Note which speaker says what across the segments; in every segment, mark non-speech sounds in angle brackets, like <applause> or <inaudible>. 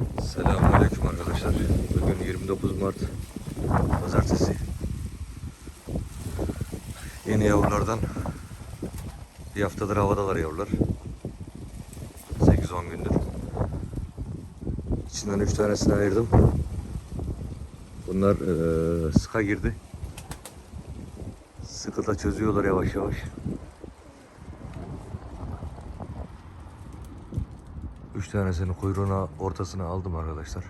Speaker 1: Selamünaleyküm arkadaşlar. Bugün 29 Mart Pazartesi. Yeni yavrulardan bir haftadır havadalar yavrular. 8-10 gündür. İçinden 3 tanesini ayırdım. Bunlar eee sıka girdi. Sıkı da çözüyorlar yavaş yavaş. Üç tanesini kuyruğuna ortasına aldım arkadaşlar.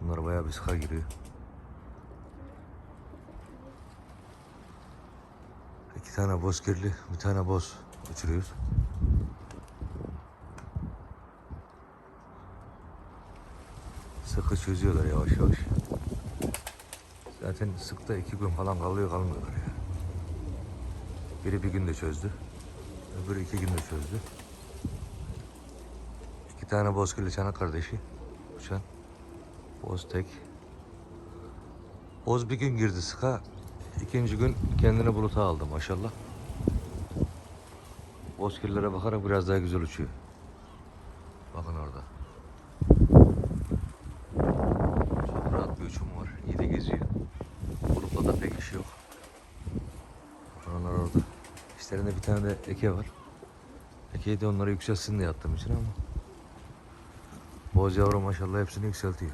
Speaker 1: Bunlar bayağı bir sıka giriyor. İki tane boz kirli, bir tane boz uçuruyoruz. Sıkı çözüyorlar yavaş yavaş. Zaten sıkta iki gün falan kalıyor kalmıyorlar ya. Biri bir günde çözdü. Öbürü iki günde çözdü. Tane bozkirli çanak kardeşi. Uçan. Boz tek. Boz bir gün girdi sıka. İkinci gün kendini buluta aldı maşallah. Bozkirlere bakarak biraz daha güzel uçuyor. Bakın orada. Çok rahat bir uçum var. İyi de geziyor. Grupla da pek işi yok. Onlar orada. İşlerinde bir tane de eke var. Ekeyi de onları yükselsin diye attım için ama. Boz yavru maşallah hepsini yükseltiyor.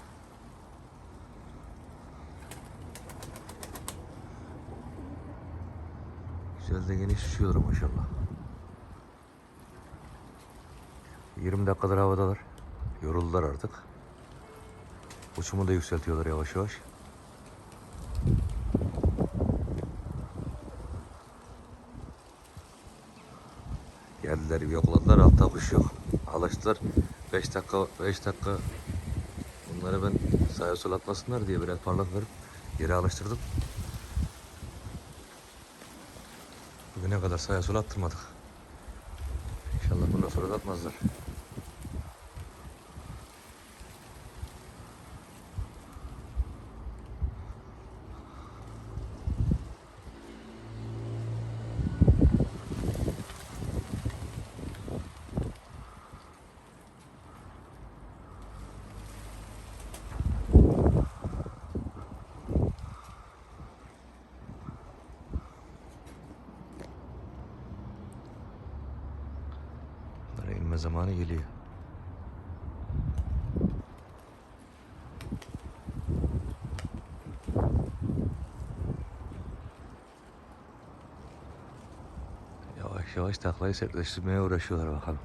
Speaker 1: Güzel de geniş uçuyorlar maşallah. 20 dakikadır havadalar. Yoruldular artık. Uçumu da yükseltiyorlar yavaş yavaş. Geldiler bir yokladılar altta kuş yok. Alıştılar 5 dakika 5 dakika bunları ben sağa sola atmasınlar diye biraz parlak verip yere alıştırdım. Bugüne kadar sağa sola attırmadık. İnşallah bundan sonra da atmazlar. Zamanı geliyor. Yavaş yavaş taklayı sertleştirmeye uğraşıyorlar bakalım.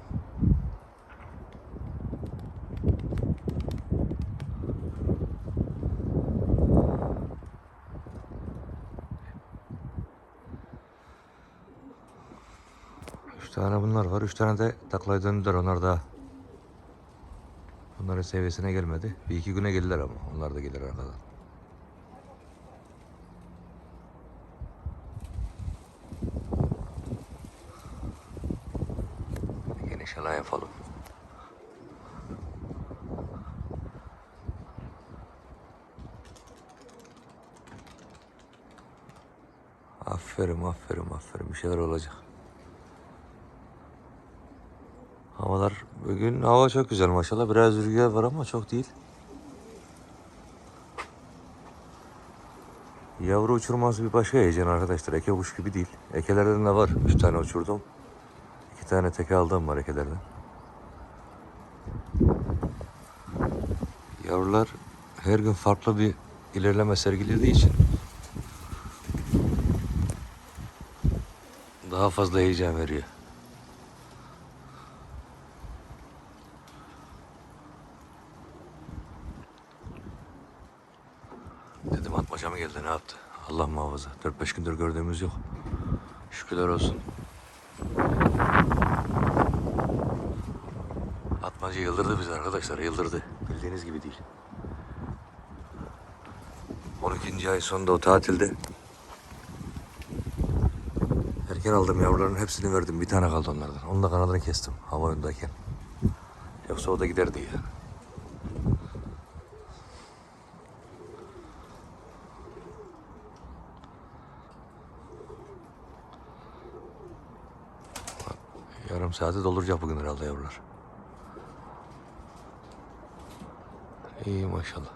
Speaker 1: 3 tane de taklaya döndüler. Onlar da bunların seviyesine gelmedi. Bir iki güne gelirler ama. Onlar da gelir arkadan. Geniş alan yapalım. Aferin aferin aferin bir şeyler olacak. Havalar bugün hava çok güzel maşallah. Biraz rüzgar var ama çok değil. Yavru uçurması bir başka heyecan arkadaşlar. Eke kuş gibi değil. Ekelerden de var. Üç tane uçurdum. İki tane teke aldığım var ekelerden. Yavrular her gün farklı bir ilerleme sergilediği için daha fazla heyecan veriyor. Atmaca mı geldi ne yaptı? Allah muhafaza. 4-5 gündür gördüğümüz yok. Şükürler olsun. Atmaca yıldırdı bizi arkadaşlar yıldırdı. Bildiğiniz gibi değil. 12. ay sonunda o tatilde erken aldım yavruların hepsini verdim. Bir tane kaldı onlardan. Onun da kanadını kestim hava önündeyken. Yoksa o da giderdi ya. Yarım saate dolduracak bugün herhalde yavrular. İyi maşallah.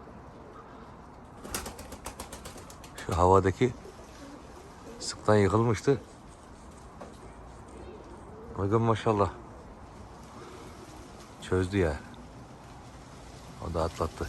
Speaker 1: Şu havadaki sıktan yıkılmıştı. Bakın maşallah. Çözdü ya. O da atlattı.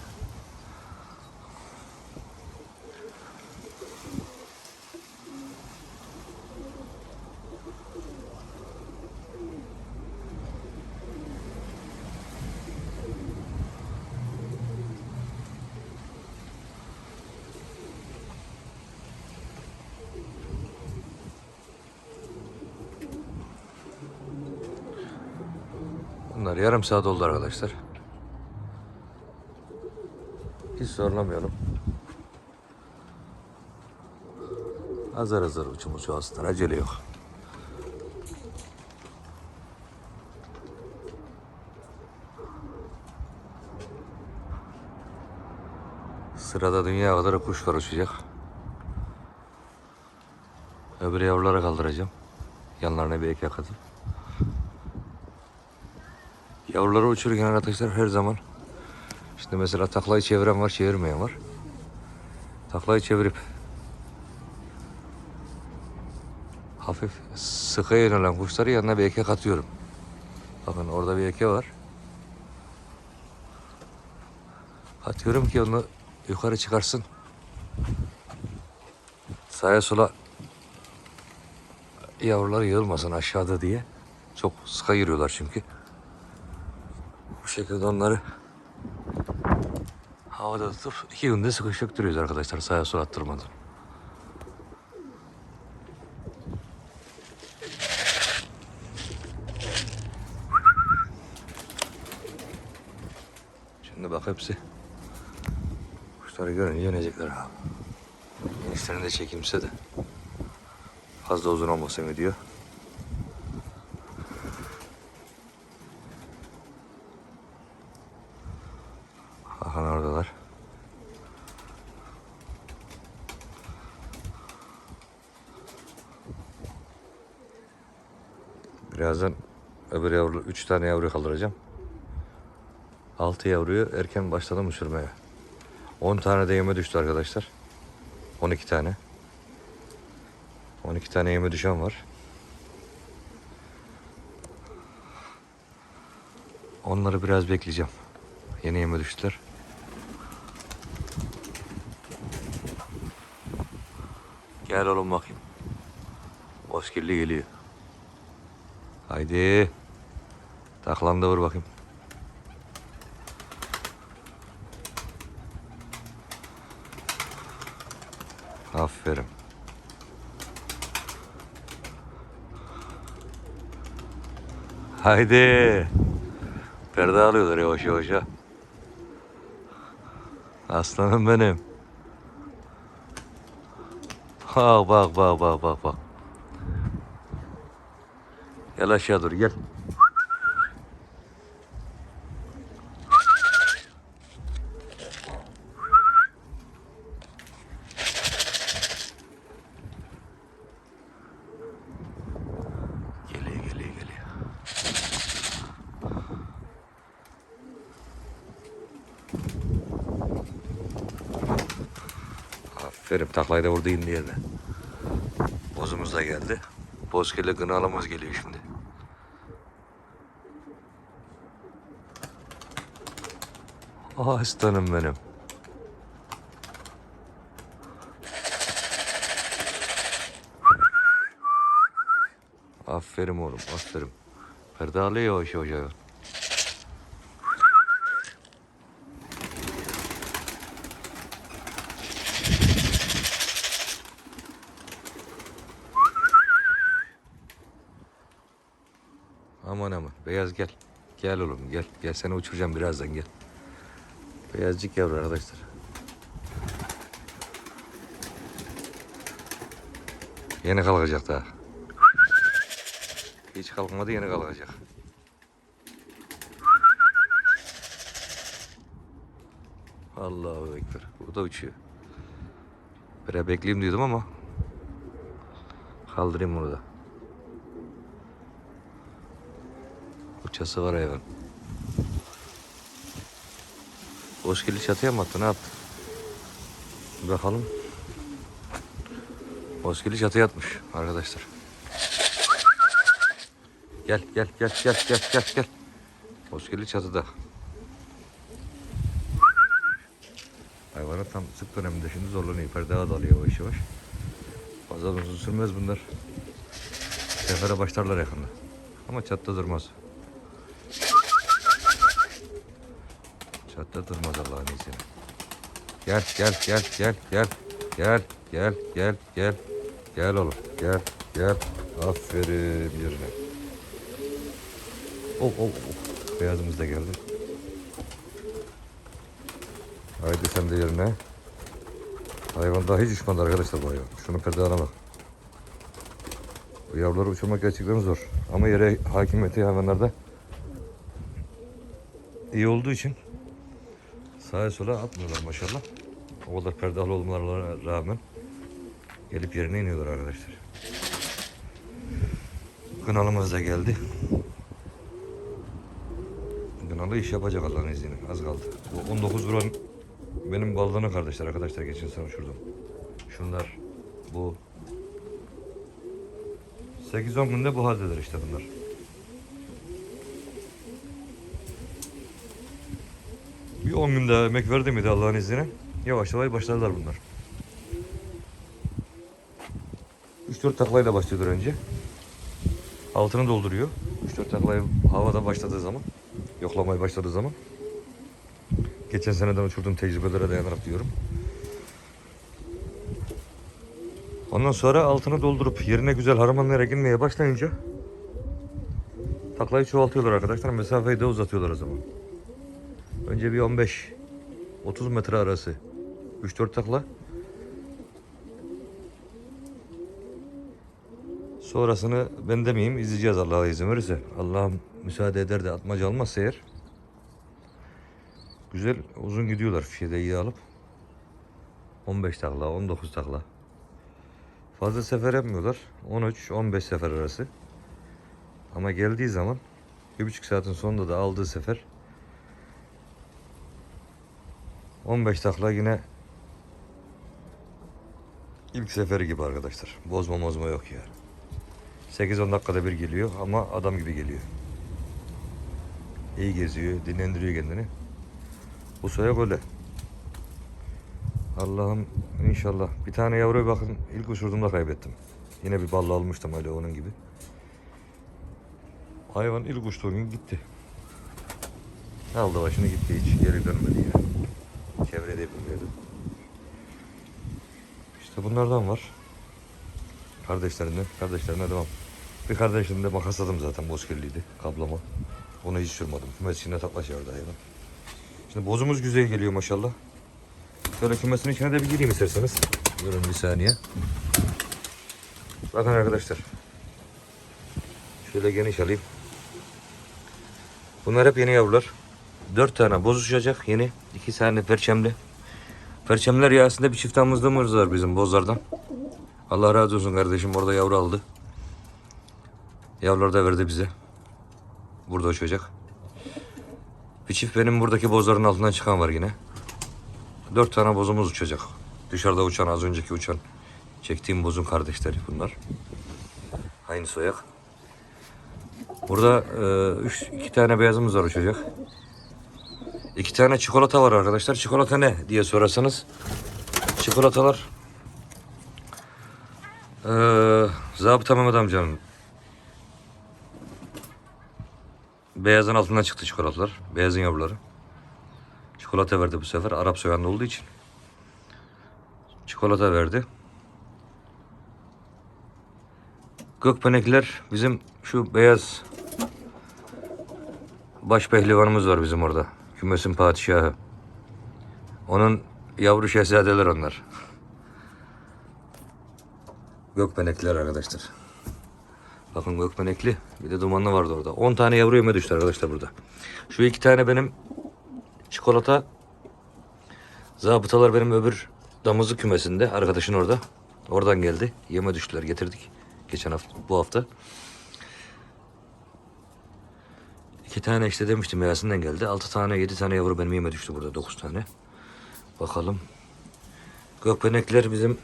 Speaker 1: Bunlar yarım saat oldu arkadaşlar. Hiç zorlamayalım. Azar azar uçum uçu alsınlar. Acele yok. Sırada dünya kadar kuş var uçacak. Öbür yavruları kaldıracağım. Yanlarına bir ek yakatayım. Yavruları uçururken arkadaşlar her zaman Şimdi mesela taklayı çeviren var, çevirmeyen var. Taklayı çevirip hafif sıkı yönelen kuşları yanına bir eke katıyorum. Bakın orada bir eke var. Atıyorum ki onu yukarı çıkarsın. Sağa sola yavrular yığılmasın aşağıda diye. Çok sıkı yürüyorlar çünkü. Şekilde onları havada tutup iki günde sıkıştırıyoruz arkadaşlar sağa sola attırmadan. Şimdi bak hepsi kuşları görünce yönecekler abi. Genişlerini de çekimse de fazla uzun olmasın diyor. Bakın oradalar. Birazdan öbür yavru, üç tane yavru kaldıracağım. Altı yavruyu erken başladım uçurmaya. 10 tane de yeme düştü arkadaşlar. 12 tane. 12 tane yeme düşen var. Onları biraz bekleyeceğim. Yeni yeme düştüler. Gel oğlum bakayım. Bozkirli geliyor. Haydi. Taklandı vur bakayım. Aferin. Haydi. Perde alıyorlar yavaş yavaş ya. Aslanım benim. Ha bak bak bak bak bak. Gel aşağı dur gel. Geliyor geliyor geliyor. Aferin taklayı da vurdu indi yerine. Bozumuz da geldi. Bozkirli gınalımız geliyor şimdi. Ah aslanım benim. Aferin oğlum aferin. Perde alıyor yavaş yavaş. Beyaz gel. Gel oğlum gel. Gel seni uçuracağım birazdan gel. Beyazcık yavru arkadaşlar. Yeni kalkacak daha. Hiç kalkmadı yeni kalkacak. Allahu Ekber. Bu da uçuyor. Biraz bekleyeyim diyordum ama kaldırayım bunu da. Uçası var hayvan. Bozkirli çatıya mı attı ne yaptı? Bakalım. Bozkirli çatıya atmış arkadaşlar. Gel gel gel gel gel gel gel. Bozkirli çatıda. Hayvanı tam sık döneminde şimdi zorlanıyor. Perdeye dalıyor yavaş yavaş. Fazla uzun sürmez bunlar. Sefere başlarlar yakında. Ama çatta durmaz. Çatta durmaz Allah'ın izniyle. Gel gel gel gel gel. Gel gel gel gel. Gel oğlum gel gel. Aferin yerine. Oh oh oh. Beyazımız da geldi. Haydi sen de yerine. Hayvan daha hiç uçmadı arkadaşlar bu hayvan. Şunu pedalına bak. Bu yavruları uçurmak gerçekten zor. Ama yere hakimiyeti hayvanlarda iyi olduğu için sağa sola atmıyorlar maşallah. O kadar perdalı olmalarına rağmen gelip yerine iniyorlar arkadaşlar. Kınalımız da geldi. Kınalı iş yapacak Allah'ın izniyle. Az kaldı. Bu 19 vuran benim baldana kardeşler arkadaşlar geçen sene uçurdum. Şunlar bu 8-10 günde bu haldedir işte bunlar. Bir 10 gün daha emek verdi miydi Allah'ın izniyle? Yavaş yavaş başladılar bunlar. 3-4 taklayla başlıyordur önce. Altını dolduruyor. 3-4 taklayı havada başladığı zaman, yoklamaya başladığı zaman. Geçen seneden uçurduğum tecrübelere dayanarak diyorum. Ondan sonra altını doldurup yerine güzel harmanlayarak inmeye başlayınca taklayı çoğaltıyorlar arkadaşlar. Mesafeyi de uzatıyorlar o zaman. Önce bir 15 30 metre arası 3-4 takla. Sonrasını ben demeyeyim izleyeceğiz Allah'a izin verirse. Allah'ım müsaade eder de atmaca almazsa eğer güzel uzun gidiyorlar fişede iyi alıp 15 takla 19 takla Fazla sefer yapmıyorlar. 13-15 sefer arası. Ama geldiği zaman bir buçuk saatin sonunda da aldığı sefer 15 takla yine ilk seferi gibi arkadaşlar. Bozma mozma yok ya. 8-10 dakikada bir geliyor ama adam gibi geliyor. İyi geziyor, dinlendiriyor kendini. Bu soya öyle. Allah'ım inşallah. Bir tane yavruya bakın ilk uçurduğumda kaybettim. Yine bir balla almıştım öyle onun gibi. Hayvan ilk uçtuğu gün gitti. Aldı başını gitti hiç geri dönmedi ya. Çevrede bilmiyordu. İşte bunlardan var. Kardeşlerinden, kardeşlerine devam. Bir kardeşimde makasladım zaten bozkirliydi kablama. Onu hiç sürmedim. Kümes içinde taklaşıyordu hayvan. Şimdi bozumuz güzel geliyor maşallah. Şöyle kümesin içine de bir gireyim isterseniz. Durun bir saniye. Bakın arkadaşlar. Şöyle geniş alayım. Bunlar hep yeni yavrular. Dört tane boz uçacak yeni. iki tane perçemli. Perçemler ya aslında bir çift damızlığımız var bizim bozlardan. Allah razı olsun kardeşim orada yavru aldı. Yavruları da verdi bize. Burada uçacak. Bir çift benim buradaki bozların altından çıkan var yine. Dört tane bozumuz uçacak. Dışarıda uçan az önceki uçan. Çektiğim bozun kardeşleri bunlar. Aynı soyak. Burada e, üç, iki tane beyazımız var uçacak. İki tane çikolata var arkadaşlar. Çikolata ne diye sorarsanız. Çikolatalar e, Zabıta Mehmet amcanın beyazın altından çıktı çikolatalar. Beyazın yavruları. Çikolata verdi bu sefer Arap soyanlı olduğu için. Çikolata verdi. Gökbenekler bizim şu beyaz baş pehlivanımız var bizim orada. Kümesin padişahı. Onun yavru şehzadeler onlar. Gökbenekler arkadaşlar. Bakın gökbenekli. Bir de dumanlı vardı orada. 10 tane yavru yeme düştü arkadaşlar burada. Şu iki tane benim çikolata. Zabıtalar benim öbür damızlık kümesinde. Arkadaşın orada. Oradan geldi. Yeme düştüler getirdik. Geçen hafta, bu hafta. İki tane işte demiştim Yasin'den geldi. Altı tane, yedi tane yavru benim yeme düştü burada. Dokuz tane. Bakalım. Gökbenekler bizim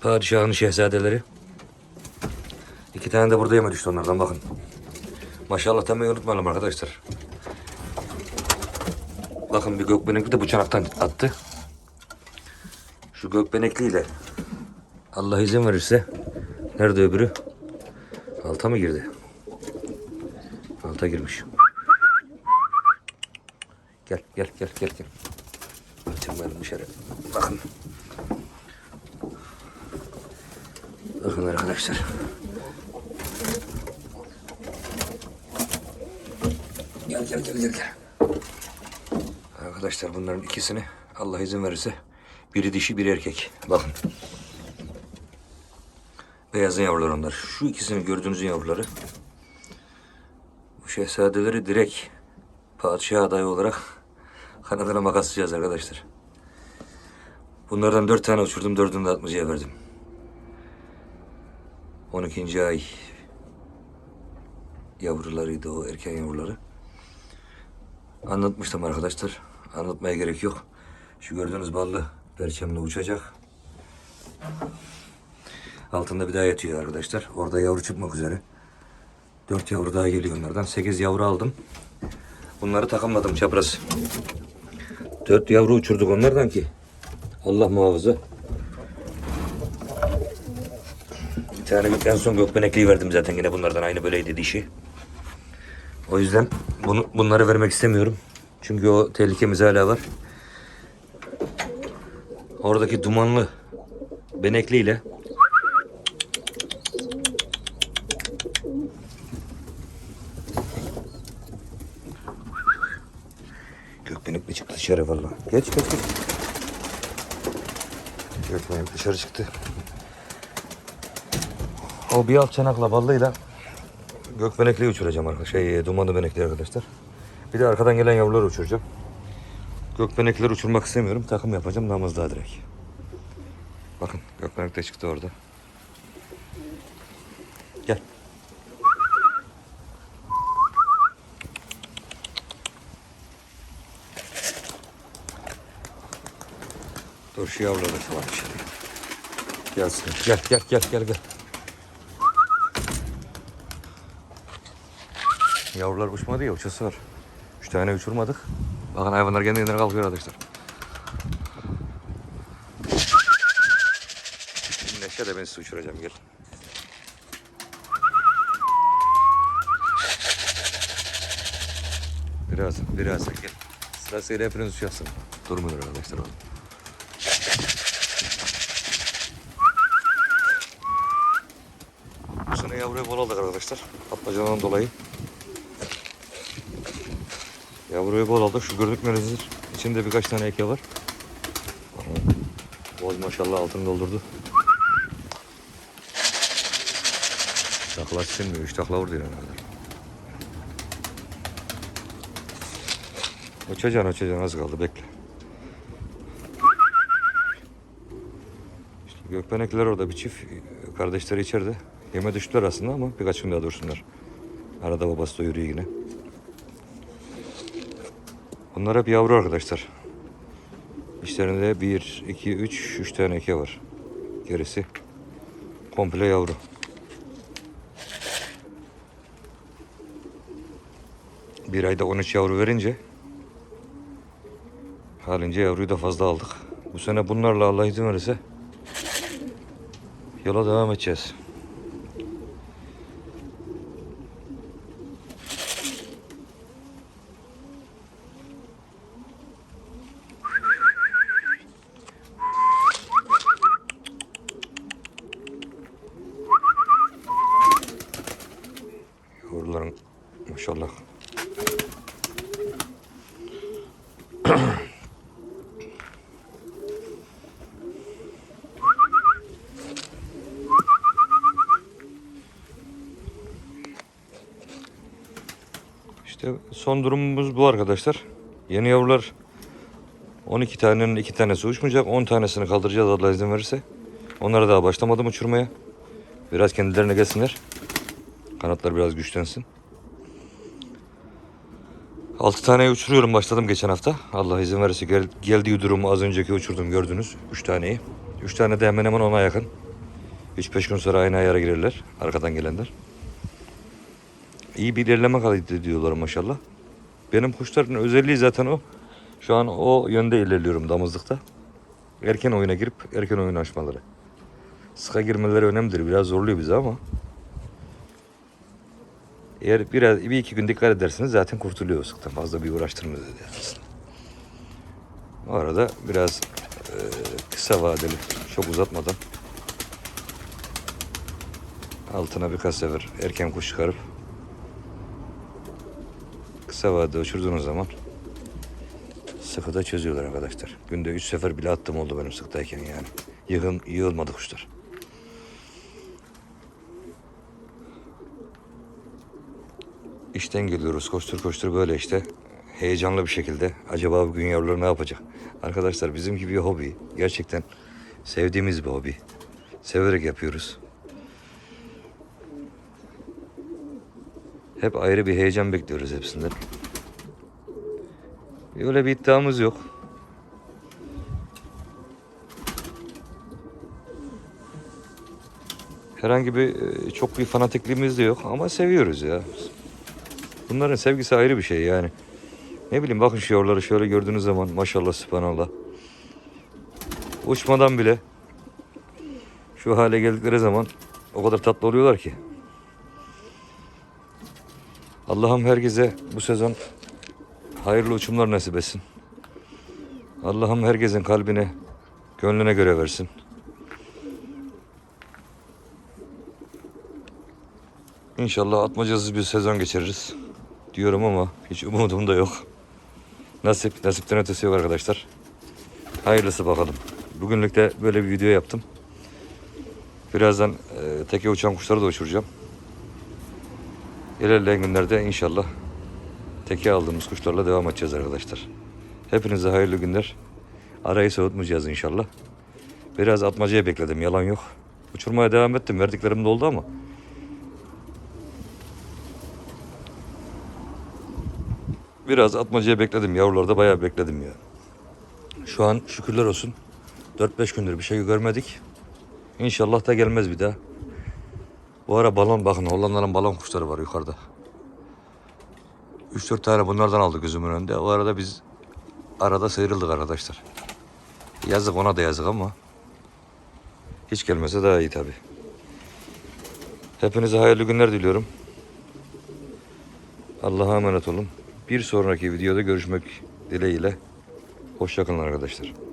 Speaker 1: padişahın şehzadeleri. İki tane de burada yeme düştü onlardan bakın. Maşallah demeyi unutmayalım arkadaşlar. Bakın bir gökbenekli de bu çanaktan attı. Şu gökbenekliyle Allah izin verirse nerede öbürü? Alta mı girdi? Alta girmiş. Gel gel gel gel gel. Açılmayalım dışarı. Bakın. Bakın arkadaşlar. Gel gel gel gel gel. Arkadaşlar bunların ikisini Allah izin verirse biri dişi biri erkek. Bakın. Beyazın yavruları onlar. Şu ikisini gördüğünüzün yavruları. Bu şehzadeleri direkt padişah adayı olarak kanadına makaslayacağız arkadaşlar. Bunlardan dört tane uçurdum. Dördünü de atmacıya verdim. 12. ay yavrularıydı o erken yavruları. Anlatmıştım arkadaşlar. Anlatmaya gerek yok. Şu gördüğünüz ballı perçemle uçacak. Altında bir daha yatıyor arkadaşlar. Orada yavru çıkmak üzere. Dört yavru daha geliyor onlardan. Sekiz yavru aldım. Bunları takamadım çapraz. Dört yavru uçurduk onlardan ki. Allah muhafaza. Bir tane en son gökbenekliği verdim zaten yine bunlardan aynı böyleydi dişi. O yüzden bunu, bunları vermek istemiyorum. Çünkü o tehlikemiz hala var. Oradaki dumanlı benekliyle Dışarı valla. Geç geç geç. Gökbenek dışarı çıktı. O bir alt çanakla ballıyla gökbenekliyi uçuracağım arkadaşlar. Şey, dumanlı benekli arkadaşlar. Bir de arkadan gelen yavruları uçuracağım. Gökbenekleri uçurmak istemiyorum. Takım yapacağım namazda direkt. Bakın gökbenek de çıktı orada. Dur şu yavruları da var dışarı. Gelsin. Gel gel gel gel gel. Yavrular uçmadı ya uçası var. Üç tane uçurmadık. Bakın hayvanlar kendi kendine kalkıyor arkadaşlar. Şimdi Neşe de ben sizi uçuracağım gel. Biraz, biraz gel. Sırasıyla hepiniz uçarsın. Durmuyor arkadaşlar oğlum. Bu sene yavruyu bol aldık arkadaşlar. Atmacadan dolayı. Yavruyu bol aldık. Şu gördükleriniz içinde birkaç tane eke var. Boz maşallah altını doldurdu. Takla silmiyor. Üç takla vurdu kadar. Uçacaksın uçacaksın az kaldı bekle. İşte gökbenekler orada bir çift. Kardeşleri içeride. Yeme düştüler aslında ama birkaç gün daha dursunlar. Arada babası doyuruyor yine. Bunlar hep yavru arkadaşlar. İşlerinde bir, iki, üç, üç tane eke var. Gerisi komple yavru. Bir ayda 13 yavru verince halince yavruyu da fazla aldık. Bu sene bunlarla Allah izin verirse yola devam edeceğiz. Yavruların maşallah. <clears throat> İşte son durumumuz bu arkadaşlar. Yeni yavrular 12 tanenin 2 tanesi uçmayacak. 10 tanesini kaldıracağız Allah izin verirse. Onlara daha başlamadım uçurmaya. Biraz kendilerine gelsinler. Kanatlar biraz güçlensin. 6 taneyi uçuruyorum başladım geçen hafta. Allah izin verirse gel, geldiği durumu az önceki uçurdum gördünüz. 3 taneyi. 3 tane de hemen hemen ona yakın. 3-5 gün sonra aynı ayara girerler. Arkadan gelenler. İyi bir ilerleme kaydı diyorlar maşallah. Benim kuşların özelliği zaten o. Şu an o yönde ilerliyorum damızlıkta. Erken oyuna girip erken oyun açmaları. Sıka girmeleri önemlidir. Biraz zorluyor bizi ama. Eğer biraz bir iki gün dikkat ederseniz zaten kurtuluyor sıktan. Fazla bir uğraştırmıyor dedi aslında. O arada biraz e, kısa vadeli, çok uzatmadan altına birkaç sefer erken kuş çıkarıp kısa vadede uçurduğunuz zaman sıkı da çözüyorlar arkadaşlar. Günde üç sefer bile attım oldu benim sıktayken yani. Yığın, yığılmadı kuşlar. İşten geliyoruz koştur koştur böyle işte heyecanlı bir şekilde acaba bugün yavrular ne yapacak? Arkadaşlar bizimki bir hobi. Gerçekten sevdiğimiz bir hobi. Severek yapıyoruz. Hep ayrı bir heyecan bekliyoruz hepsinden. Öyle bir iddiamız yok. Herhangi bir e, çok bir fanatikliğimiz de yok ama seviyoruz ya. Bunların sevgisi ayrı bir şey yani. Ne bileyim bakın şu yavruları şöyle gördüğünüz zaman maşallah sübhanallah. Uçmadan bile şu hale geldikleri zaman o kadar tatlı oluyorlar ki. Allah'ım herkese bu sezon hayırlı uçumlar nasip etsin. Allah'ım herkesin kalbine, gönlüne göre versin. İnşallah atmacasız bir sezon geçiririz diyorum ama hiç umudum da yok. Nasip, nasipten ötesi yok arkadaşlar. Hayırlısı bakalım. Bugünlük de böyle bir video yaptım. Birazdan e, teke uçan kuşları da uçuracağım. İlerleyen günlerde inşallah teke aldığımız kuşlarla devam edeceğiz arkadaşlar. Hepinize hayırlı günler. Arayı soğutmayacağız inşallah. Biraz atmacaya bekledim yalan yok. Uçurmaya devam ettim. Verdiklerim de oldu ama. Biraz atmacaya bekledim. Yavrularda bayağı bekledim ya. Şu an şükürler olsun. 4-5 gündür bir şey görmedik. İnşallah da gelmez bir daha. Bu ara balon bakın Hollanda'nın balon kuşları var yukarıda. 3-4 tane bunlardan aldı gözümün önünde. O arada biz arada sıyrıldık arkadaşlar. Yazık ona da yazık ama hiç gelmese daha iyi tabi. Hepinize hayırlı günler diliyorum. Allah'a emanet olun. Bir sonraki videoda görüşmek dileğiyle. Hoşçakalın arkadaşlar.